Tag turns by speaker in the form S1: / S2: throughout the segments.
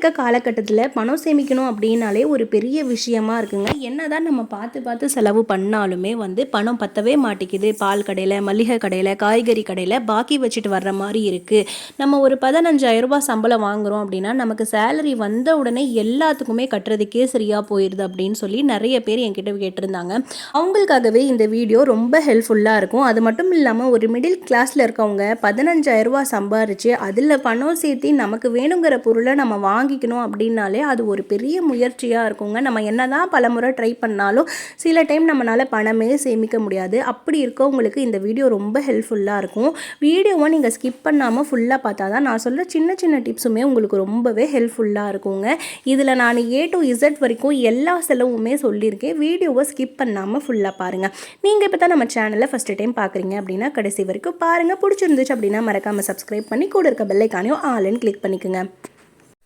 S1: இருக்க காலகட்டத்தில் பணம் சேமிக்கணும் அப்படின்னாலே ஒரு பெரிய விஷயமா இருக்குங்க. என்னதான் நம்ம பார்த்து பார்த்து செலவு பண்ணாலுமே வந்து பணம் பத்தவே மாட்டேங்குது. பால் கடையில் மளிகை கடையில் காய்கறி கடையில் பாக்கி வச்சுட்டு வர்ற மாதிரி இருக்குது நம்ம ஒரு பதினஞ்சாயிரம் ரூபாய் சம்பளம் வாங்குறோம் அப்படின்னா நமக்கு சேலரி வந்த உடனே எல்லாத்துக்குமே கட்டுறதுக்கே சரியாக போயிடுது அப்படின்னு சொல்லி நிறைய பேர் என்கிட்ட கேட்டிருந்தாங்க. அவங்களுக்காகவே இந்த வீடியோ ரொம்ப ஹெல்ப்ஃபுல்லாக இருக்கும். அது மட்டும் இல்லாமல் ஒரு மிடில் கிளாஸில் இருக்கவங்க பதினஞ்சாயிரம் ரூபாய் சம்பாரிச்சு அதில் பணம் சேர்த்து நமக்கு வேணுங்கிற பொருளை நம்ம வாங்கிக்கணும் அப்படின்னாலே அது ஒரு பெரிய முயற்சியாக இருக்குங்க. நம்ம என்னதான் பலமுறை ட்ரை பண்ணாலும் சில டைம் நம்மளால் பணமே சேமிக்க முடியாது. அப்படி இருக்கவங்களுக்கு இந்த வீடியோ ரொம்ப ஹெல்ப்ஃபுல்லாக இருக்கும். வீடியோவை நீங்கள் ஸ்கிப் பண்ணாமல் ஃபுல்லாக பார்த்தா தான் நான் சொல்கிற சின்ன சின்ன டிப்ஸுமே உங்களுக்கு ரொம்பவே ஹெல்ப்ஃபுல்லாக இருக்குங்க. இதில் நான் ஏ டு இசட் வரைக்கும் எல்லா செலவுமே சொல்லியிருக்கேன். வீடியோவை ஸ்கிப் பண்ணாமல் ஃபுல்லாக பாருங்கள் நீங்கள் இப்போ தான் நம்ம சேனலை ஃபஸ்ட்டு டைம் பார்க்குறீங்க அப்படின்னா கடைசி வரைக்கும் பாருங்கள் பிடிச்சிருந்துச்சு அப்படின்னா மறக்காமல் சப்ஸ்கிரைப் பண்ணி கூட இருக்க பெல்லைக்கானையும் ஆன்லைன் கிளிக் பண்ணிக்கோங்க.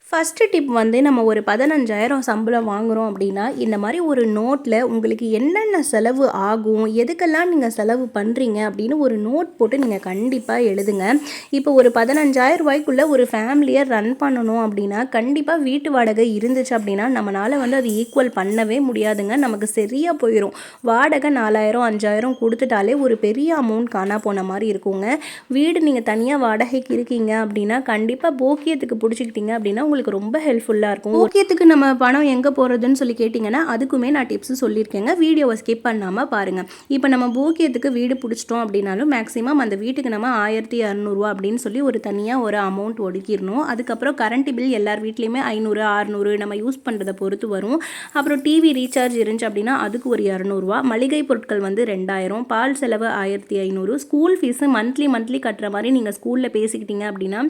S1: ஃபஸ்ட்டு டிப் வந்து நம்ம ஒரு பதினஞ்சாயிரம் சம்பளம் வாங்குகிறோம் அப்படின்னா இந்த மாதிரி ஒரு நோட்டில் உங்களுக்கு என்னென்ன செலவு ஆகும் எதுக்கெல்லாம் நீங்கள் செலவு பண்ணுறீங்க அப்படின்னு ஒரு நோட் போட்டு நீங்கள் கண்டிப்பாக எழுதுங்க. இப்போ ஒரு பதினஞ்சாயிரம் ரூபாய்க்குள்ளே ஒரு ஃபேமிலியை ரன் பண்ணணும் அப்படின்னா கண்டிப்பாக வீட்டு வாடகை இருந்துச்சு அப்படின்னா நம்மளால் வந்து அது ஈக்குவல் பண்ணவே முடியாதுங்க. நமக்கு சரியாக போயிடும் வாடகை நாலாயிரம் அஞ்சாயிரம் கொடுத்துட்டாலே ஒரு பெரிய அமௌண்ட் காணா போன மாதிரி இருக்குங்க. வீடு நீங்கள் தனியாக வாடகைக்கு இருக்கீங்க அப்படின்னா கண்டிப்பாக போக்கியத்துக்கு பிடிச்சிக்கிட்டீங்க அப்படின்னா உங்களுக்கு ரொம்ப ஹெல்ப்ஃபுல்லாக இருக்கும். ஓகேத்துக்கு நம்ம பணம் எங்கே போகிறதுன்னு சொல்லி கேட்டிங்கன்னா அதுக்குமே நான் டிப்ஸ் சொல்லியிருக்கேங்க. வீடியோவை ஸ்கிப் பண்ணாமல் பாருங்கள் இப்போ நம்ம போக்கியத்துக்கு வீடு பிடிச்சிட்டோம் அப்படின்னாலும் மேக்ஸிமம் அந்த வீட்டுக்கு நம்ம ஆயிரத்தி இரநூறுவா அப்படின்னு சொல்லி ஒரு தனியாக ஒரு அமௌண்ட் ஒடுக்கிடணும் அதுக்கப்புறம் கரண்ட் பில் எல்லார் வீட்லேயுமே ஐநூறு அறநூறு நம்ம யூஸ் பண்ணுறதை பொறுத்து வரும். அப்புறம் டிவி ரீசார்ஜ் இருந்துச்சு அப்படின்னா அதுக்கு ஒரு இரநூறுவா மளிகை பொருட்கள் வந்து ரெண்டாயிரம். பால் செலவு ஆயிரத்தி ஐநூறு. ஸ்கூல் ஃபீஸு மந்த்லி மந்த்லி கட்டுற மாதிரி நீங்கள் ஸ்கூலில் பேசிக்கிட்டீங்க அப்படின்னா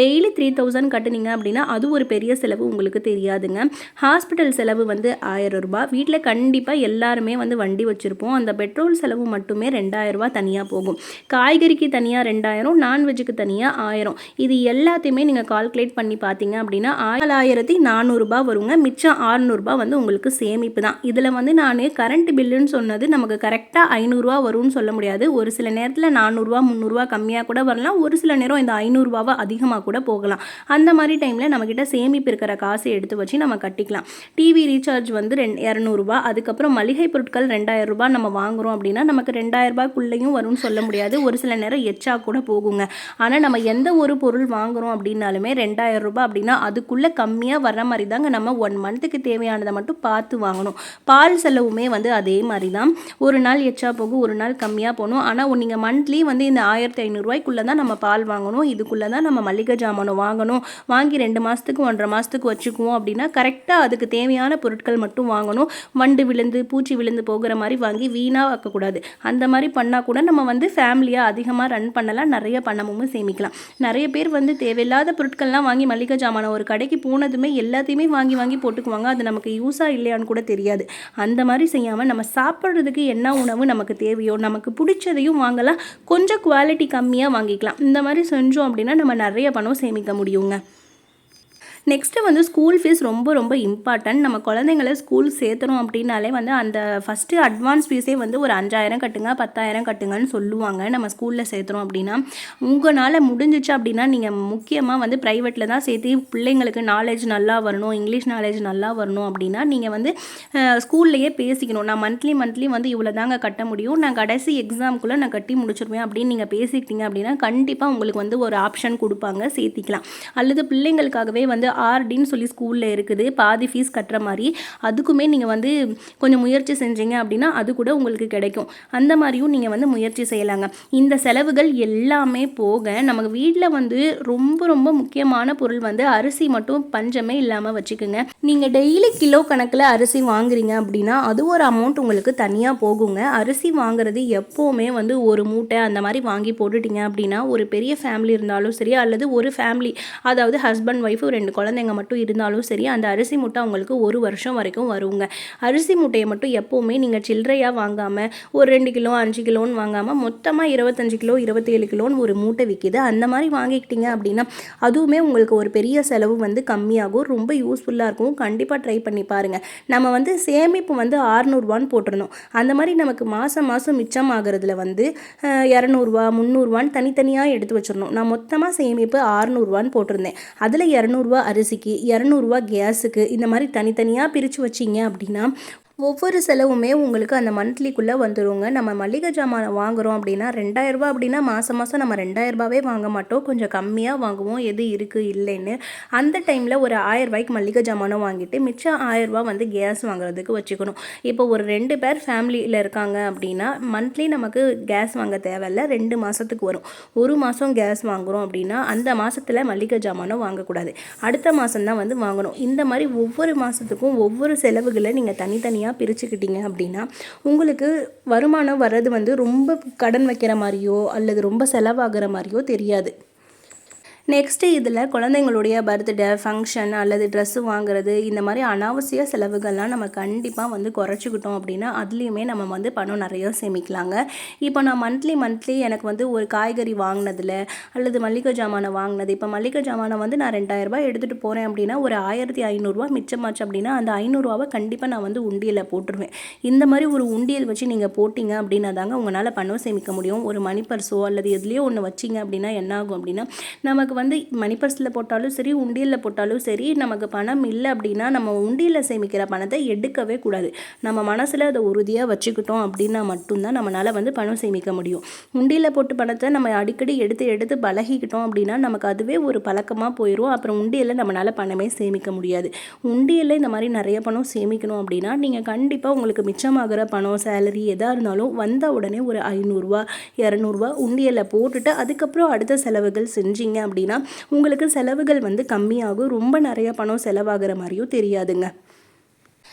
S1: டெய்லி த்ரீ தௌசண்ட் கட்டுனீங்க அப்படின்னா அது ஒரு பெரிய செலவு உங்களுக்கு தெரியாதுங்க. ஹாஸ்பிட்டல் செலவு வந்து ஆயிரம் ரூபாய். வீட்டில் கண்டிப்பாக எல்லாருமே வந்து வண்டி வச்சுருப்போம். அந்த பெட்ரோல் செலவு மட்டுமே ரெண்டாயிரம் ரூபாய் தனியாக போகும். காய்கறிக்கு தனியாக ரெண்டாயிரம் நான்வெஜ்ஜுக்கு தனியாக ஆயிரம். இது எல்லாத்தையுமே நீங்கள் கால்குலேட் பண்ணி பார்த்தீங்க அப்படின்னா ஆயிரத்தி நானூறுரூபா வருங்க. மிச்சம் ஆறுநூறுபா வந்து உங்களுக்கு சேமிப்பு தான். இதில் வந்து நான் கரண்ட் பில்லுன்னு சொன்னது நமக்கு கரெக்டாக ஐநூறுரூவா வரும்னு சொல்ல முடியாது. ஒரு சில நேரத்தில் நானூறுரூவா முந்நூறுரூவா கம்மியாக கூட வரலாம். ஒரு சில நேரம் இந்த ஐநூறுரூவாவை அதிகமாக கூட போகலாம். அந்த மாதிரி டைமில் நம்மக்கிட்ட சேமிப்பு இருக்கிற காசை எடுத்து வச்சு நம்ம கட்டிக்கலாம். டிவி ரீசார்ஜ் வந்து ரெண்டு இரநூறுபா. அதுக்கப்புறம் மளிகை பொருட்கள் ரெண்டாயிரம் ரூபாய் நம்ம வாங்குறோம் அப்படின்னா நமக்கு ரெண்டாயிரம் ரூபாய்க்குள்ளேயும் வரும்னு சொல்ல முடியாது. ஒரு சில நேரம் எச்சா கூட போகுங்க. ஆனால் நம்ம எந்த ஒரு பொருள் வாங்குறோம் அப்படின்னாலுமே ரெண்டாயிரம் ரூபாய் அப்படின்னா அதுக்குள்ளே கம்மியாக வர்ற மாதிரி தாங்க நம்ம ஒன் மந்த்துக்கு தேவையானதை மட்டும் பார்த்து வாங்கணும். பால் செலவுமே வந்து அதே மாதிரி தான் ஒரு நாள் எச்சா போகும் ஒரு நாள் கம்மியாக போகணும். ஆனால் நீங்கள் மந்த்லி வந்து இந்த ஆயிரத்தி ஐநூறுரூவாய்க்குள்ளே தான் நம்ம பால் வாங்கணும். இதுக்குள்ளே தான் நம்ம மளிகை ஜாமானும் வாங்கணும். வாங்கி ரெண்டு மாதத்துக்கு ஒன்றரை மாதத்துக்கு வச்சுக்குவோம் அப்படின்னா கரெக்டாக அதுக்கு தேவையான பொருட்கள் மட்டும் வாங்கணும். வண்டு விழுந்து பூச்சி விழுந்து போகிற மாதிரி வாங்கி வீணாக வைக்கக்கூடாது. அந்த மாதிரி பண்ணால் கூட நம்ம வந்து ஃபேமிலியாக அதிகமாக ரன் பண்ணலாம். நிறைய பணமும் சேமிக்கலாம். நிறைய பேர் வந்து தேவையில்லாத பொருட்கள்லாம் வாங்கி மளிகை ஜாமானம் ஒரு கடைக்கு போனதுமே எல்லாத்தையுமே வாங்கி வாங்கி போட்டுக்குவாங்க. அது நமக்கு யூஸாக இல்லையான்னு கூட தெரியாது. அந்த மாதிரி செய்யாமல் நம்ம சாப்பிட்றதுக்கு என்ன உணவு நமக்கு தேவையோ நமக்கு பிடிச்சதையும் வாங்கலாம். கொஞ்சம் குவாலிட்டி கம்மியாக வாங்கிக்கலாம். இந்த மாதிரி செஞ்சோம் அப்படின்னா நம்ம நிறைய பணம் சேமிக்க முடியுங்க. நெக்ஸ்ட்டு வந்து ஸ்கூல் ஃபீஸ் ரொம்ப ரொம்ப இம்பார்ட்டன்ட் நம்ம குழந்தைங்கள ஸ்கூல் சேர்த்துறோம் அப்படின்னாலே வந்து அந்த ஃபஸ்ட்டு அட்வான்ஸ் ஃபீஸே வந்து ஒரு அஞ்சாயிரம் கட்டுங்க பத்தாயிரம் கட்டுங்கன்னு சொல்லுவாங்க. நம்ம ஸ்கூலில் சேர்த்துறோம் அப்படின்னா. உங்களால் முடிஞ்சிச்சு அப்படின்னா நீங்கள் முக்கியமாக வந்து ப்ரைவேட்டில் தான் சேர்த்து பிள்ளைங்களுக்கு நாலேஜ் நல்லா வரணும் இங்கிலீஷ் நாலேஜ் நல்லா வரணும் அப்படின்னா நீங்கள் வந்து ஸ்கூல்லையே பேசிக்கணும். நான் மந்த்லி மந்த்லி வந்து இவ்வளோ தாங்க கட்ட முடியும். நான் கடைசி எக்ஸாமுக்குள்ளே நான் கட்டி முடிச்சிருவேன் அப்படின்னு நீங்கள் பேசிக்கிட்டீங்க அப்படின்னா கண்டிப்பாக உங்களுக்கு வந்து ஒரு ஆப்ஷன் கொடுப்பாங்க சேர்த்திக்கலாம். அல்லது பிள்ளைங்களுக்காகவே வந்து ஆர்டின்னு சொல்லி ஸ்கூலில் இருக்குது. பாதி ஃபீஸ் கட்டுற மாதிரி. அதுக்குமே நீங்கள் வந்து கொஞ்சம் முயற்சி செஞ்சீங்க அப்படின்னா அது கூட உங்களுக்கு கிடைக்கும். அந்த மாதிரியும் நீங்கள் வந்து முயற்சி செய்யலாங்க. இந்த செலவுகள் எல்லாமே போக நமக்கு வீட்டில் வந்து ரொம்ப ரொம்ப முக்கியமான பொருள் வந்து அரிசி மட்டும் பஞ்சமே இல்லாமல் வச்சுக்கோங்க. நீங்கள் டெய்லி கிலோ கணக்கில் அரிசி வாங்குறீங்க அப்படின்னா அது ஒரு அமௌண்ட் உங்களுக்கு தனியாக போகுங்க. அரிசி வாங்குறது எப்போவுமே வந்து ஒரு மூட்டை அந்த மாதிரி வாங்கி போட்டுட்டீங்க அப்படின்னா ஒரு பெரிய ஃபேமிலி இருந்தாலும் சரி அல்லது ஒரு ஃபேமிலி அதாவது ஹஸ்பண்ட் ஒய்ஃபு ரெண்டு குழந்தைங்க மட்டும் இருந்தாலும் சரி அந்த அரிசி மூட்டை அவங்களுக்கு ஒரு வருஷம் வரைக்கும் வருங்க. அரிசி மூட்டையை மட்டும் எப்போவுமே நீங்கள் சில்லறையாக வாங்காமல் ஒரு ரெண்டு கிலோ அஞ்சு கிலோன்னு வாங்காமல் மொத்தமாக இருபத்தஞ்சு கிலோ இருபத்தேழு கிலோன்னு ஒரு மூட்டை விற்கிது அந்த மாதிரி வாங்கிக்கிட்டீங்க அப்படின்னா அதுவுமே உங்களுக்கு ஒரு பெரிய செலவு வந்து கம்மியாகும். ரொம்ப யூஸ்ஃபுல்லாக இருக்கும். கண்டிப்பாக ட்ரை பண்ணி பாருங்கள் நம்ம வந்து சேமிப்பு வந்து ஆறுநூறுவான்னு போட்டிருந்தோம். அந்த மாதிரி நமக்கு மாதம் மாதம் மிச்சம் ஆகிறதுல வந்து இரநூறுவா முந்நூறுவான்னு தனித்தனியாக எடுத்து வச்சிடணும் நான் மொத்தமாக சேமிப்பு ஆறுநூறுவான்னு போட்டிருந்தேன். அதில் இரநூறுவா அரிசிக்கு இரநூறுவா கேஸுக்கு இந்த மாதிரி தனித்தனியாக பிரித்து வச்சிங்க அப்படின்னா ஒவ்வொரு செலவுமே உங்களுக்கு அந்த மந்த்லிக்குள்ளே வந்துடுங்க நம்ம மளிகை ஜாமான் வாங்குகிறோம் அப்படின்னா ரெண்டாயிரரூபா அப்படின்னா மாதம் மாதம் நம்ம ரெண்டாயிரரூபாவே வாங்க மாட்டோம். கொஞ்சம் கம்மியாக வாங்குவோம். எது இருக்குது இல்லைன்னு. அந்த டைமில் ஒரு ஆயரரூபாய்க்கு மளிகை ஜாமானும் வாங்கிட்டு மிச்சம் ஆயரரூபா வந்து கேஸ் வாங்குறதுக்கு வச்சுக்கணும். இப்போ ஒரு ரெண்டு பேர் ஃபேமிலியில் இருக்காங்க அப்படின்னா மந்த்லி நமக்கு கேஸ் வாங்க தேவையில்ல. ரெண்டு மாதத்துக்கு வரும். ஒரு மாதம் கேஸ் வாங்குகிறோம் அப்படின்னா அந்த மாதத்தில் மளிகை ஜாமானும் வாங்கக்கூடாது. அடுத்த மாதம் தான் வந்து வாங்கணும். இந்த மாதிரி ஒவ்வொரு மாதத்துக்கும் ஒவ்வொரு செலவுகளை நீங்கள் தனித்தனியாக தனியாக பிரிச்சுக்கிட்டீங்க அப்படின்னா உங்களுக்கு வருமானம் வர்றது வந்து ரொம்ப கடன் வைக்கிற மாதிரியோ அல்லது ரொம்ப செலவாகிற மாதிரியோ தெரியாது. நெக்ஸ்ட்டு இதில் குழந்தைங்களுடைய பர்த்டே ஃபங்க்ஷன் அல்லது ட்ரெஸ்ஸு வாங்குறது இந்த மாதிரி அனாவசிய செலவுகள்லாம் நம்ம கண்டிப்பாக வந்து குறைச்சிக்கிட்டோம் அப்படின்னா அதுலேயுமே நம்ம வந்து பணம் நிறைய சேமிக்கலாங்க. இப்போ நான் மந்த்லி மந்த்லி எனக்கு வந்து ஒரு காய்கறி வாங்கினதில் அல்லது மளிகை ஜாமானை வாங்கினது இப்போ மளிகை ஜாமானை வந்து நான் ரெண்டாயிரரூபா எடுத்துகிட்டு போகிறேன் அப்படின்னா ஒரு ஆயிரத்தி ஐநூறுரூவா மிச்சமாச்சு அப்படின்னா அந்த ஐநூறுரூவாவை கண்டிப்பாக நான் வந்து உண்டியலில் போட்டுருவேன். இந்த மாதிரி ஒரு உண்டியல் வச்சு நீங்கள் போட்டிங்க அப்படின்னா தாங்க உங்களால் பணம் சேமிக்க முடியும். ஒரு மணி பர்ஸோ அல்லது எதுலேயோ ஒன்று வச்சிங்க அப்படின்னா என்ன ஆகும் அப்படின்னா நமக்கு வந்து மணி பர்ஸில் போட்டாலும் சரி உண்டியலில் போட்டாலும் சரி நமக்கு பணம் இல்லை அப்படின்னா நம்ம உண்டியலில் சேமிக்கிற பணத்தை எடுக்கவே கூடாது. நம்ம மனசில் அதை உறுதியாக வச்சுக்கிட்டோம் அப்படின்னா மட்டும்தான் நம்மளால் வந்து பணம் சேமிக்க முடியும். உண்டியலில் போட்டு பணத்தை நம்ம அடிக்கடி எடுத்து எடுத்து பழகிக்கிட்டோம் அப்படின்னா நமக்கு அதுவே ஒரு பழக்கமாக போயிடும் அப்புறம் உண்டியலில் நம்மளால் பணமே சேமிக்க முடியாது. உண்டியலில் இந்த மாதிரி நிறைய பணம் சேமிக்கணும் அப்படின்னா நீங்கள் கண்டிப்பாக உங்களுக்கு மிச்சமாகிற பணம் சேலரி எதாக இருந்தாலும் வந்த உடனே ஒரு ஐநூறுரூவா இரநூறுவா உண்டியலில் போட்டுட்டு அதுக்கப்புறம் அடுத்த செலவுகள் செஞ்சீங்க அப்படின்னா அப்படின்னா உங்களுக்கு செலவுகள் வந்து கம்மியாகும். ரொம்ப நிறைய பணம் செலவாகிற மாதிரியும் தெரியாதுங்க.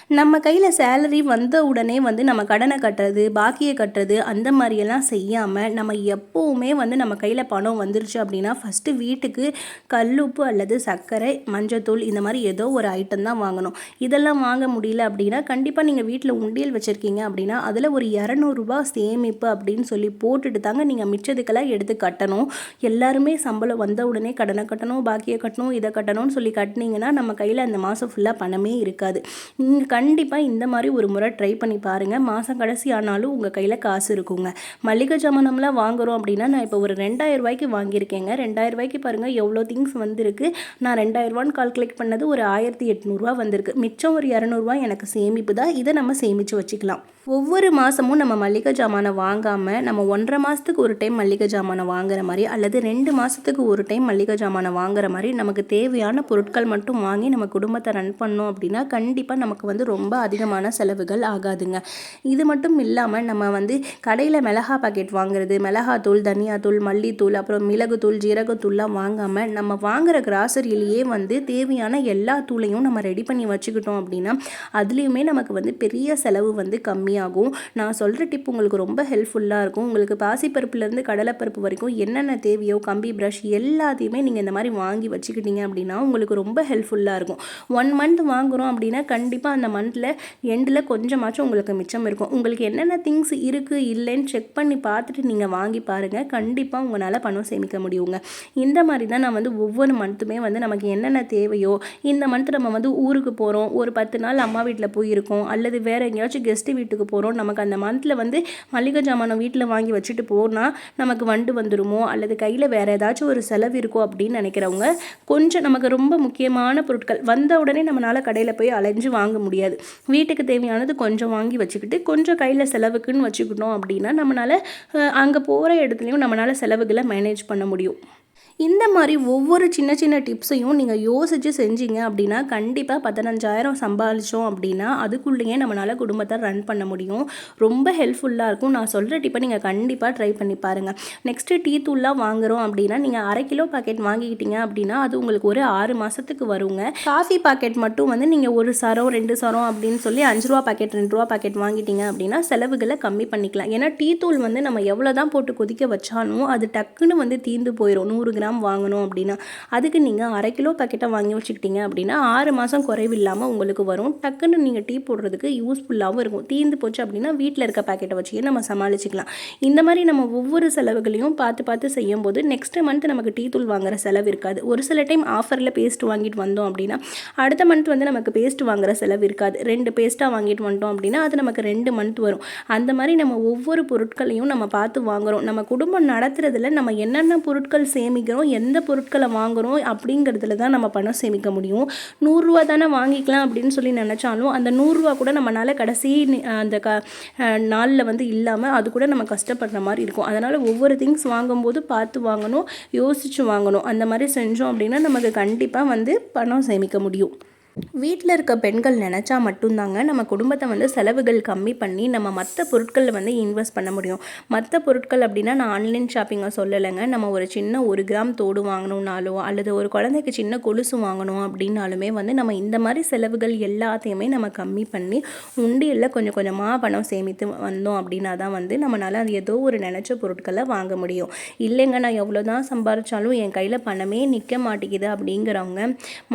S1: நம்ம கையில் சேலரி வந்த உடனே வந்து நம்ம கடனை கட்டுறது பாக்கியை கட்டுறது அந்த மாதிரியெல்லாம் செய்யாமல் நம்ம எப்போவுமே வந்து நம்ம கையில் பணம் வந்துருச்சு அப்படின்னா ஃபஸ்ட்டு வீட்டுக்கு கல்லுப்பு அல்லது சர்க்கரை மஞ்சத்தூள் இந்த மாதிரி ஏதோ ஒரு ஐட்டம் தான் வாங்கணும். இதெல்லாம் வாங்க முடியல அப்படின்னா கண்டிப்பாக நீங்கள் வீட்டில் உண்டியல் வச்சுருக்கீங்க அப்படின்னா அதில் ஒரு இரநூறுபா சேமிப்பு அப்படின்னு சொல்லி போட்டுட்டு தாங்க நீங்கள் மிச்சதுக்கெல்லாம் எடுத்து கட்டணும். எல்லாருமே சம்பளம் வந்த உடனே கடனை கட்டணும் பாக்கியை கட்டணும் இதை கட்டணும்னு சொல்லி கட்டினீங்கன்னா நம்ம கையில் அந்த மாதம் ஃபுல்லாக பணமே இருக்காது. நீங்கள் கண்டிப்பாக இந்த மாதிரி ஒரு முறை ட்ரை பண்ணி பாருங்கள் மாதம் கடைசி ஆனாலும் உங்கள் கையில் காசு இருக்குங்க. மளிகை ஜாமானம்லாம் வாங்குகிறோம் அப்படின்னா நான் இப்போ ஒரு ரெண்டாயிரம் ரூபாய்க்கு வாங்கியிருக்கேங்க. ரெண்டாயிரம் ரூபாய்க்கு பாருங்கள் எவ்வளோ திங்ஸ் வந்திருக்கு. நான் ரெண்டாயிரரூவான்னு கால்குலேட் பண்ணது ஒரு ஆயிரத்தி எட்நூறுரூவா வந்திருக்கு. மிச்சம் ஒரு இரநூறுவா எனக்கு சேமிப்பு தான். இதை நம்ம சேமித்து வச்சுக்கலாம். ஒவ்வொரு மாதமும் நம்ம மளிகை ஜாமானை வாங்காமல் நம்ம ஒன்றரை மாதத்துக்கு ஒரு டைம் மளிகை ஜாமானை வாங்குற மாதிரி அல்லது ரெண்டு மாதத்துக்கு ஒரு டைம் மளிகை ஜாமானை வாங்குற மாதிரி நமக்கு தேவையான பொருட்கள் மட்டும் வாங்கி நம்ம குடும்பத்தை ரன் பண்ணோம் அப்படின்னா கண்டிப்பாக நமக்கு வந்து ரொம்ப அதிகமான செலவுகள் ஆகாதுங்க. இது மட்டும் இல்லாமல் நம்ம வந்து கடையில் மிளகா பாக்கெட் வாங்குறது மிளகாத்தூள் தனியாத்தூள் மல்லித்தூள் அப்புறம் மிளகுத்தூள் ஜீரகத்தூள்லாம் வாங்காமல் நம்ம வாங்குற கிராசரியிலேயே வந்து தேவையான எல்லா தூளையும் நம்ம ரெடி பண்ணி வச்சுக்கிட்டோம் அப்படின்னா அதுலேயுமே நமக்கு வந்து பெரிய செலவு வந்து கம்மியாகும். நான் சொல்கிற டிப் உங்களுக்கு ரொம்ப ஹெல்ப்ஃபுல்லாக இருக்கும். உங்களுக்கு பாசிப்பருப்புலேருந்து கடலைப்பருப்பு வரைக்கும் என்னென்ன தேவையோ கம்பி ப்ரஷ் எல்லாத்தையுமே நீங்கள் இந்த மாதிரி வாங்கி வச்சுக்கிட்டீங்க அப்படின்னா உங்களுக்கு ரொம்ப ஹெல்ப்ஃபுல்லாக இருக்கும். ஒன் மந்த் வாங்குகிறோம் அப்படின்னா கண்டிப்பாக அந்த மந்தில் எண்டில் கொஞ்சமாச்சும் உங்களுக்கு மிச்சம் இருக்கும். உங்களுக்கு என்னென்ன திங்ஸ் இருக்குது இல்லைன்னு செக் பண்ணி பார்த்துட்டு நீங்கள் வாங்கி பாருங்கள் கண்டிப்பாக உங்களால் பணம் சேமிக்க முடியுங்க. இந்த மாதிரி தான் நான் வந்து ஒவ்வொரு மந்த்துமே வந்து நமக்கு என்னென்ன தேவையோ இந்த மந்த் நம்ம வந்து ஊருக்கு போகிறோம் ஒரு பத்து நாள் அம்மா வீட்டில் போயிருக்கோம். அல்லது வேறு எங்கேயாச்சும் கெஸ்ட்டு வீட்டுக்கு போகிறோம் நமக்கு அந்த மந்தில் வந்து மளிகை ஜாமானம் வீட்டில் வாங்கி வச்சுட்டு போனால் நமக்கு வண்டு வந்துடுமோ அல்லது கையில் வேறு ஏதாச்சும் ஒரு செலவு இருக்கோ? அப்படின்னு நினைக்கிறவங்க கொஞ்சம் நமக்கு ரொம்ப முக்கியமான பொருட்கள் வந்த உடனே நம்மளால் கடையில் போய் அலைஞ்சு வாங்க முடியாது. வீட்டுக்கு தேவையானது கொஞ்சம் வாங்கி வச்சுக்கிட்டு கொஞ்சம் கையில் செலவுக்குன்னு வச்சுக்கிட்டோம் அப்படின்னா நம்மளால் அங்கே போகிற இடத்துலையும் நம்மளால் செலவுகளை மேனேஜ் பண்ண முடியும். இந்த மாதிரி ஒவ்வொரு சின்ன சின்ன டிப்ஸையும் நீங்கள் யோசித்து செஞ்சீங்க அப்படின்னா கண்டிப்பாக பதினஞ்சாயிரம் சம்பாதிச்சோம் அப்படின்னா அதுக்குள்ளேயே நம்மளால் குடும்பத்தை ரன் பண்ண முடியும். ரொம்ப ஹெல்ப்ஃபுல்லாக இருக்கும். நான் சொல்கிற டிப்பை நீங்கள் கண்டிப்பாக ட்ரை பண்ணி பாருங்கள் நெக்ஸ்ட்டு டீ தூள்லாம் வாங்குகிறோம் அப்படின்னா நீங்கள் அரை கிலோ பாக்கெட் வாங்கிக்கிட்டீங்க அப்படின்னா அது உங்களுக்கு ஒரு ஆறு மாதத்துக்கு வருங்க. காஃபி பாக்கெட் மட்டும் வந்து நீங்கள் ஒரு சரம் ரெண்டு சரம் அப்படின்னு சொல்லி அஞ்சு ரூபா பாக்கெட் ரெண்டு ரூபா பாக்கெட் வாங்கிட்டீங்க அப்படின்னா செலவுகளை கம்மி பண்ணிக்கலாம். ஏன்னா டீ தூள் வந்து நம்ம எவ்வளோ தான் போட்டு கொதிக்க வச்சாலும் அது டக்குன்னு வந்து தீந்து போயிடும் நூறு கிராம் கிராம் வாங்கணும் அப்படின்னா அதுக்கு நீங்கள் அரை கிலோ பாக்கெட்டாக வாங்கி வச்சுக்கிட்டீங்க அப்படின்னா ஆறு மாதம் குறைவில்லாமல் உங்களுக்கு வரும். டக்குன்னு நீங்கள் டீ போடுறதுக்கு யூஸ்ஃபுல்லாகவும் இருக்கும். தீர்ந்து போச்சு அப்படின்னா வீட்டில் இருக்க பாக்கெட்டை வச்சு நம்ம சமாளிச்சிக்கலாம். இந்த மாதிரி நம்ம ஒவ்வொரு செலவுகளையும் பார்த்து பார்த்து செய்யும்போது நெக்ஸ்ட் மந்த் நமக்கு டீ தூள் வாங்குற செலவு இருக்காது. ஒரு சில டைம் ஆஃபரில் பேஸ்ட் வாங்கிட்டு வந்தோம் அப்படின்னா அடுத்த மந்த் வந்து நமக்கு பேஸ்ட் வாங்குற செலவு இருக்காது. ரெண்டு பேஸ்ட்டாக வாங்கிட்டு வந்துட்டோம் அப்படின்னா அது நமக்கு ரெண்டு மந்த் வரும். அந்த மாதிரி நம்ம ஒவ்வொரு பொருட்களையும் நம்ம பார்த்து வாங்குகிறோம் நம்ம குடும்பம் நடத்துறதுல நம்ம என்னென்ன பொருட்கள் சேமிக்கிறோம் சேமிக்கிறோம் எந்த பொருட்களை வாங்குகிறோம் அப்படிங்கிறதுல தான் நம்ம பணம் சேமிக்க முடியும். நூறுரூவா தானே வாங்கிக்கலாம் அப்படின்னு சொல்லி நினச்சாலும் அந்த நூறுரூவா கூட நம்மளால் கடைசி அந்த க நாளில் வந்து இல்லாமல் அது கூட நம்ம கஷ்டப்படுற மாதிரி இருக்கும். அதனால் ஒவ்வொரு திங்ஸ் வாங்கும்போது பார்த்து வாங்கணும் யோசித்து வாங்கணும். அந்த மாதிரி செஞ்சோம் அப்படின்னா நமக்கு கண்டிப்பாக வந்து பணம் சேமிக்க முடியும். வீட்டில் இருக்க பெண்கள் நினச்சா மட்டும்தாங்க நம்ம குடும்பத்தை வந்து செலவுகள் கம்மி பண்ணி நம்ம மற்ற பொருட்களில் வந்து இன்வெஸ்ட் பண்ண முடியும். மற்ற பொருட்கள் அப்படின்னா நான் ஆன்லைன் ஷாப்பிங்கை சொல்லலைங்க. நம்ம ஒரு சின்ன ஒரு கிராம் தோடு வாங்கணும்னாலோ அல்லது ஒரு குழந்தைக்கு சின்ன கொலுசு வாங்கணும் அப்படின்னாலுமே வந்து நம்ம இந்த மாதிரி செலவுகள் எல்லாத்தையுமே நம்ம கம்மி பண்ணி உண்டியலில் கொஞ்சம் கொஞ்சமாக பணம் சேமித்து வந்தோம் அப்படின்னா தான் வந்து நம்மளால் அது ஏதோ ஒரு நினச்ச பொருட்களை வாங்க முடியும். இல்லைங்க நான் எவ்வளோ தான் சம்பாரிச்சாலும் என் கையில் பணமே நிற்க மாட்டேங்குது அப்படிங்கிறவங்க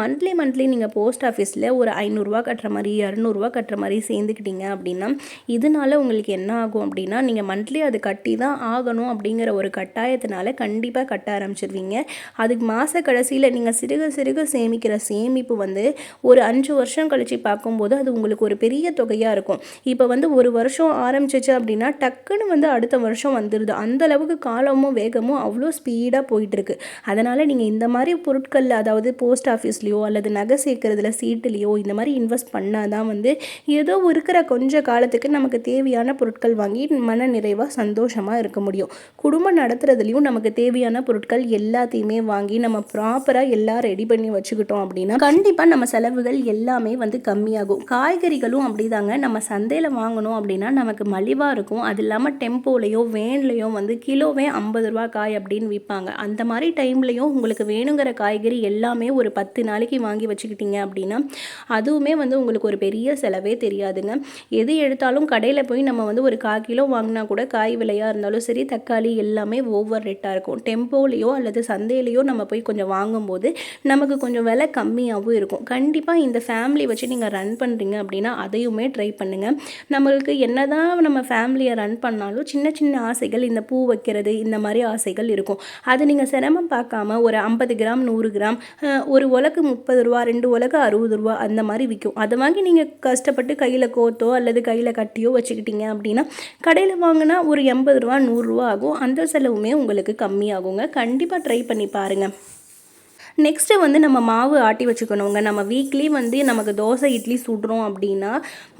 S1: மந்த்லி மந்த்லி நீங்கள் போஸ்ட் ஆஃபீஸில் ஒரு ஐநூறுரூவா கட்டுற மாதிரி இரநூறுவா கட்டுற மாதிரி சேர்ந்துக்கிட்டீங்க அப்படின்னா இதனால உங்களுக்கு என்ன ஆகும் அப்படின்னா நீங்கள் மந்த்லி அது கட்டி தான் ஆகணும் அப்படிங்கிற ஒரு கட்டாயத்தினால கண்டிப்பாக கட்ட ஆரம்பிச்சிருவீங்க. அதுக்கு மாத கடைசியில் நீங்கள் சிறுக சிறுக சேமிக்கிற சேமிப்பு வந்து ஒரு அஞ்சு வருஷம் கழித்து பார்க்கும்போது அது உங்களுக்கு ஒரு பெரிய தொகையாக இருக்கும். இப்போ வந்து ஒரு வருஷம் ஆரம்பிச்சிச்சு அப்படின்னா டக்குன்னு வந்து அடுத்த வருஷம் வந்துடுது அந்த அளவுக்கு காலமும் வேகமும் அவ்வளோ ஸ்பீடாக போயிட்டுருக்கு அதனால் நீங்கள் இந்த மாதிரி பொருட்களில் அதாவது போஸ்ட் ஆஃபீஸ்லேயோ அல்லது நகை சேர்க்குறதுல சீட்டுலேயோ இந்த மாதிரி இன்வெஸ்ட் பண்ணால் தான் வந்து ஏதோ இருக்கிற கொஞ்ச காலத்துக்கு நமக்கு தேவையான பொருட்கள் வாங்கி மன நிறைவாக சந்தோஷமாக இருக்க முடியும். குடும்பம் நடத்துறதுலையும் நமக்கு தேவையான பொருட்கள் எல்லாத்தையுமே வாங்கி நம்ம ப்ராப்பராக எல்லாம் ரெடி பண்ணி வச்சுக்கிட்டோம் அப்படின்னா கண்டிப்பாக நம்ம செலவுகள் எல்லாமே வந்து கம்மியாகும். காய்கறிகளும் அப்படிதாங்க. நம்ம சந்தையில் வாங்கணும் அப்படின்னா நமக்கு மலிவாக இருக்கும். அது இல்லாமல் டெம்போலையோ வேன்லேயோ வந்து கிலோவே ஐம்பது ரூபா காய் அப்படின்னு விற்பாங்க அந்த மாதிரி டைம்லையும் உங்களுக்கு வேணுங்கிற காய்கறி எல்லாமே ஒரு பத்து நாளைக்கு வாங்கி வச்சுக்கிட்டீங்க அப்படின்னா அப்படின்னா அதுவுமே வந்து உங்களுக்கு ஒரு பெரிய செலவே தெரியாதுங்க. எது எடுத்தாலும் கடையில் போய் நம்ம வந்து ஒரு கால் கிலோ வாங்கினா கூட காய் விலையாக இருந்தாலும் சரி தக்காளி எல்லாமே ஓவர் ரேட்டாக இருக்கும். டெம்போலேயோ அல்லது சந்தையிலையோ நம்ம போய் கொஞ்சம் வாங்கும்போது நமக்கு கொஞ்சம் விலை கம்மியாகவும் இருக்கும். கண்டிப்பாக இந்த ஃபேமிலி வச்சு நீங்கள் ரன் பண்ணுறீங்க அப்படின்னா அதையுமே ட்ரை பண்ணுங்கள் நம்மளுக்கு என்னதான் நம்ம ஃபேமிலியை ரன் பண்ணாலும் சின்ன சின்ன ஆசைகள் இந்த பூ வைக்கிறது இந்த மாதிரி ஆசைகள் இருக்கும். அது நீங்கள் சிரமம் பார்க்காம ஒரு ஐம்பது கிராம் நூறு கிராம் ஒரு உலக்கு முப்பது ரூபா ரெண்டு உலக்கு அறுபது அறுபது ரூபா அந்த மாதிரி விற்கும் அதை வாங்கி நீங்கள் கஷ்டப்பட்டு கையில் கோத்தோ அல்லது கையில் கட்டியோ வச்சுக்கிட்டீங்க அப்படின்னா கடையில் வாங்கினா ஒரு எண்பது ரூபா நூறுரூவா ஆகும். அந்த செலவுமே உங்களுக்கு கம்மியாகுங்க. கண்டிப்பாக ட்ரை பண்ணி பாருங்கள் நெக்ஸ்ட்டு வந்து நம்ம மாவு ஆட்டி வச்சுக்கணுங்க. நம்ம வீக்லி வந்து நமக்கு தோசை இட்லி சுடுறோம் அப்படின்னா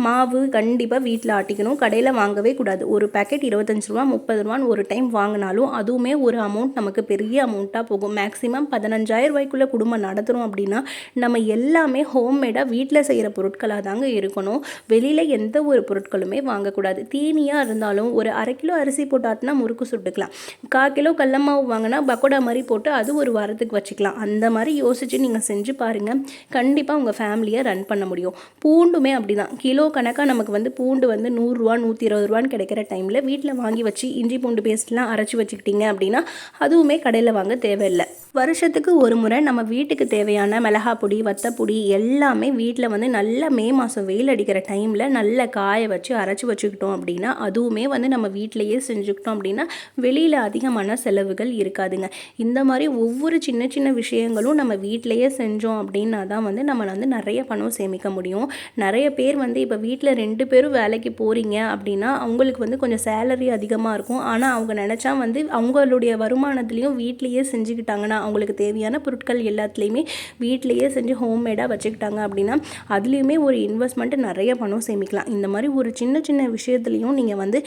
S1: மாவு கண்டிப்பாக வீட்டில் ஆட்டிக்கணும். கடையில் வாங்கவே கூடாது. ஒரு பேக்கெட் இருபத்தஞ்சி ரூபா முப்பது ரூபான்னு ஒரு டைம் வாங்கினாலும் அதுவுமே ஒரு அமௌண்ட் நமக்கு பெரிய அமௌண்ட்டாக போகும். மேக்ஸிமம் பதினஞ்சாயிரம் ரூபாய்க்குள்ளே குடும்பம் நடத்துகிறோம் அப்படின்னா நம்ம எல்லாமே ஹோம்மேடாக வீட்டில் செய்கிற பொருட்களாக தாங்க இருக்கணும். வெளியில் எந்த ஒரு பொருட்களுமே வாங்கக்கூடாது. தீனியாக இருந்தாலும் ஒரு அரை கிலோ அரிசி போட்டு ஆட்டினா முறுக்கு சுட்டுக்கலாம். கால் கிலோ கடல மாவு வாங்கினா பக்கோடா மாதிரி போட்டு அது ஒரு வாரத்துக்கு வச்சுக்கலாம். அந்த மாதிரி யோசித்து நீங்கள் செஞ்சு பாருங்கள் கண்டிப்பாக உங்கள் ஃபேமிலியை ரன் பண்ண முடியும். பூண்டுமே அப்படி தான் கிலோ கணக்காக நமக்கு வந்து பூண்டு வந்து நூறுரூவா நூற்றி இருபது ரூபான்னு கிடைக்கிற டைமில் வீட்டில் வாங்கி வச்சு இஞ்சி பூண்டு பேஸ்ட்லாம் அரைச்சி வச்சுக்கிட்டிங்க அப்படின்னா அதுவுமே கடையில் வாங்க தேவையில்லை. வருஷத்துக்கு ஒரு முறை நம்ம வீட்டுக்கு தேவையான மிளகா பொடி வத்தப்பொடி எல்லாமே வீட்டில் வந்து நல்லா மே மாதம் வெயில் அடிக்கிற டைமில் நல்ல காய வச்சு அரைச்சி வச்சுக்கிட்டோம் அப்படின்னா அதுவுமே வந்து நம்ம வீட்டிலையே செஞ்சுக்கிட்டோம் அப்படின்னா வெளியில் அதிகமான செலவுகள் இருக்காதுங்க. இந்த மாதிரி ஒவ்வொரு சின்ன சின்ன விஷயங்களும் நம்ம வீட்டிலையே செஞ்சோம் அப்படின்னா தான் வந்து நம்மளை வந்து நிறைய பணம் சேமிக்க முடியும். நிறைய பேர் வந்து இப்போ வீட்டில் ரெண்டு பேரும் வேலைக்கு போகிறீங்க அப்படின்னா அவங்களுக்கு வந்து கொஞ்சம் சேலரி அதிகமாக இருக்கும். ஆனால் அவங்க நினச்சா வந்து அவங்களுடைய வருமானத்துலேயும் வீட்லேயே செஞ்சுக்கிட்டாங்கன்னா அவங்களுக்கு தேவையான பொருட்கள் எல்லாத்துலேயுமே வீட்லேயே செஞ்சு ஹோம்மேடாக வச்சுக்கிட்டாங்க அப்படின்னா அதுலேயுமே ஒரு இன்வெஸ்ட்மெண்ட்டு நிறைய பணம் சேமிக்கலாம். இந்த மாதிரி ஒரு சின்ன சின்ன விஷயத்துலையும் நீங்கள் வந்து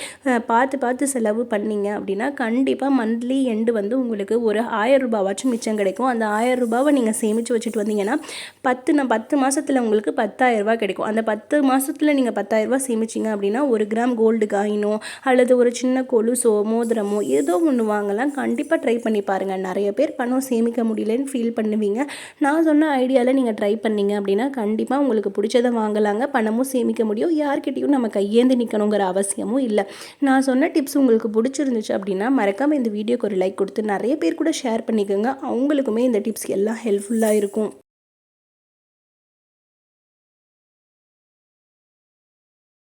S1: பார்த்து பார்த்து செலவு பண்ணீங்க அப்படின்னா கண்டிப்பாக மந்த்லி எண்டு வந்து உங்களுக்கு ஒரு ஆயிரம் ரூபாவாச்சும் மிச்சம் கிடைக்கும். அந்த ஆயிரம் ரூபாவை நீங்கள் சேமித்து வச்சுட்டு வந்தீங்கன்னா பத்து நான் பத்து மாதத்தில் உங்களுக்கு பத்தாயிரரூபா கிடைக்கும். அந்த பத்து மாதத்தில் நீங்கள் பத்தாயிரரூபா சேமிச்சிங்க அப்படின்னா ஒரு கிராம் கோல்டு காயினோ அல்லது ஒரு சின்ன கொலுசோ மோதிரமோ ஏதோ ஒன்று வாங்கலாம். கண்டிப்பாக ட்ரை பண்ணி பாருங்கள் நிறைய பேர் பணம் பணம் சேமிக்க முடியலன்னு ஃபீல் பண்ணுவீங்க. நான் சொன்ன ஐடியாவில் நீங்கள் ட்ரை பண்ணீங்க அப்படின்னா கண்டிப்பாக உங்களுக்கு பிடிச்சதை வாங்கலாங்க. பணமும் சேமிக்க முடியும். யார்கிட்டையும் நம்ம கையேந்து நிற்கணுங்கிற அவசியமும் இல்லை. நான் சொன்ன டிப்ஸ் உங்களுக்கு பிடிச்சிருந்துச்சு அப்படின்னா மறக்காமல் இந்த வீடியோக்கு ஒரு லைக் கொடுத்து நிறைய பேர் கூட ஷேர் பண்ணிக்கோங்க. அவங்களுக்குமே இந்த டிப்ஸ் எல்லாம் ஹெல்ப்ஃபுல்லாக இருக்கும்.